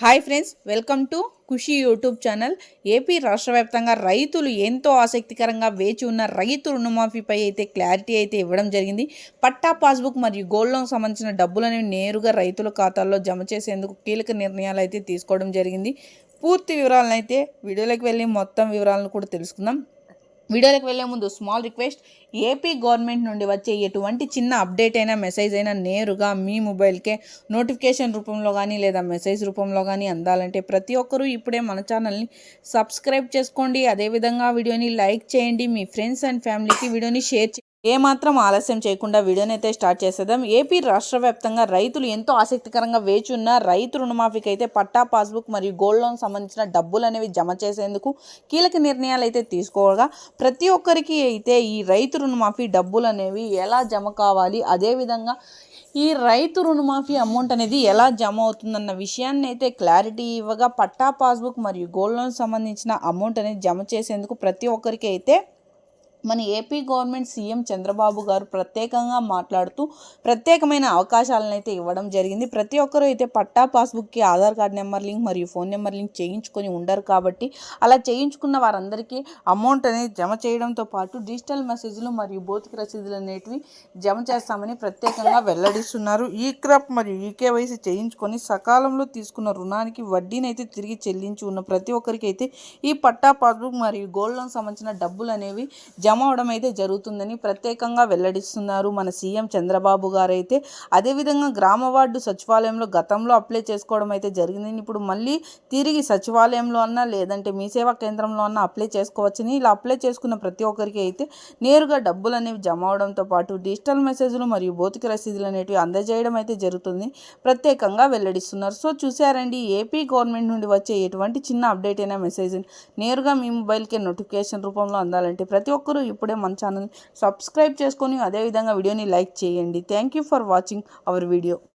Hi friends welcome to Khushi YouTube channel. AP రాష్ట్ర వ్యాప్తంగా రైతులు ఎంతో ఆసక్తికరంగా వేచి ఉన్న రైతు రుణమాఫీపై అయితే క్లారిటీ అయితే ఇవ్వడం జరిగింది. పట్టా పాస్బుక్ మరియు గోల్డ్ లోన్ సంబంధించిన డబ్బులు నేరుగా రైతుల ఖాతాల్లో జమ చేసేందుకు కీలక నిర్ణయాలు అయితే తీసుకోవడం జరిగింది. పూర్తి వివరాలను అయితే వీడియోలోకి వెళ్ళి మొత్తం వివరాలను కూడా తెలుసుకుందాం. వీడియోలకు వెళ్ళే ముందు స్మాల్ రిక్వెస్ట్ ఏపీ గవర్నమెంట్ నుండి వచ్చే ఎటువంటి చిన్న అప్డేట్ అయినా మెసేజ్ అయినా నేరుగా మీ మొబైల్కే నోటిఫికేషన్ రూపంలో కానీ లేదా మెసేజ్ రూపంలో కానీ అందాలంటే ప్రతి ఒక్కరూ ఇప్పుడే మన ఛానల్ని సబ్స్క్రైబ్ చేసుకోండి. అదేవిధంగా వీడియోని లైక్ చేయండి. మీ ఫ్రెండ్స్ అండ్ ఫ్యామిలీకి వీడియోని షేర్ చే ఏమాత్రం ఆలస్యం చేయకుండా వీడియోని అయితే స్టార్ట్ చేసేద్దాం. ఏపీ రాష్ట్ర వ్యాప్తంగా రైతులు ఎంతో ఆసక్తికరంగా వేచి ఉన్న రైతు రుణమాఫీకి అయితే పట్టా పాస్బుక్ మరియు గోల్డ్ లోన్ సంబంధించిన డబ్బులు అనేవి జమ చేసేందుకు కీలక నిర్ణయాలు అయితే తీసుకోగా ప్రతి ఒక్కరికి అయితే ఈ రైతు రుణమాఫీ డబ్బులు అనేవి ఎలా జమ కావాలి అదేవిధంగా ఈ రైతు రుణమాఫీ అమౌంట్ అనేది ఎలా జమ అవుతుందన్న విషయాన్ని అయితే క్లారిటీ ఇవ్వగా పట్టా పాస్బుక్ మరియు గోల్డ్ లోన్ సంబంధించిన అమౌంట్ అనేది జమ చేసేందుకు ప్రతి ఒక్కరికి అయితే మన ఏపీ గవర్నమెంట్ సీఎం చంద్రబాబు గారు ప్రత్యేకంగా మాట్లాడుతూ ప్రత్యేకమైన అవకాశాలను అయితే ఇవ్వడం జరిగింది. ప్రతి ఒక్కరూ అయితే పట్టా పాస్బుక్కి ఆధార్ కార్డ్ నెంబర్ లింక్ మరియు ఫోన్ నెంబర్ లింక్ చేయించుకొని ఉండరు కాబట్టి అలా చేయించుకున్న వారందరికీ అమౌంట్ అనేది జమ చేయడంతో పాటు డిజిటల్ మెసేజ్లు మరియు భౌతిక రసీదులు అనేటివి జమ చేస్తామని ప్రత్యేకంగా వెల్లడిస్తున్నారు. ఈ క్రాప్ మరియు ఈకేవైసీ చేయించుకొని సకాలంలో తీసుకున్న రుణానికి వడ్డీని అయితే తిరిగి చెల్లించి ఉన్న ప్రతి ఒక్కరికి అయితే ఈ పట్టా పాస్బుక్ మరియు గోల్డ్ లోన్ సంబంధించిన డబ్బులు అనేవి జమ జమ అవడం అయితే జరుగుతుందని ప్రత్యేకంగా వెల్లడిస్తున్నారు. మన సీఎం చంద్రబాబు గారు అయితే అదేవిధంగా గ్రామ వార్డు సచివాలయంలో గతంలో అప్లై చేసుకోవడం అయితే జరిగింది ఇప్పుడు మళ్ళీ తిరిగి సచివాలయంలో అన్నా లేదంటే మీ సేవా కేంద్రంలో అన్నా అప్లై చేసుకోవచ్చని ఇలా అప్లై చేసుకున్న ప్రతి ఒక్కరికి అయితే నేరుగా డబ్బులు అనేవి జమ అవడంతో పాటు డిజిటల్ మెసేజ్లు మరియు భౌతిక రసీదులు అనేటివి అందజేయడం అయితే జరుగుతుంది. ప్రత్యేకంగా వెల్లడిస్తున్నారు. సో చూసారండి ఏపీ గవర్నమెంట్ నుండి వచ్చే ఎటువంటి చిన్న అప్డేట్ అయినా మెసేజ్ నేరుగా మీ మొబైల్కే నోటిఫికేషన్ రూపంలో అందాలంటే ప్రతి ఒక్కరూ ఇప్పుడే మన ఛానల్ సబ్స్క్రైబ్ చేసుకొని అదేవిధంగా వీడియోని లైక్ చేయండి. Thank you for watching our video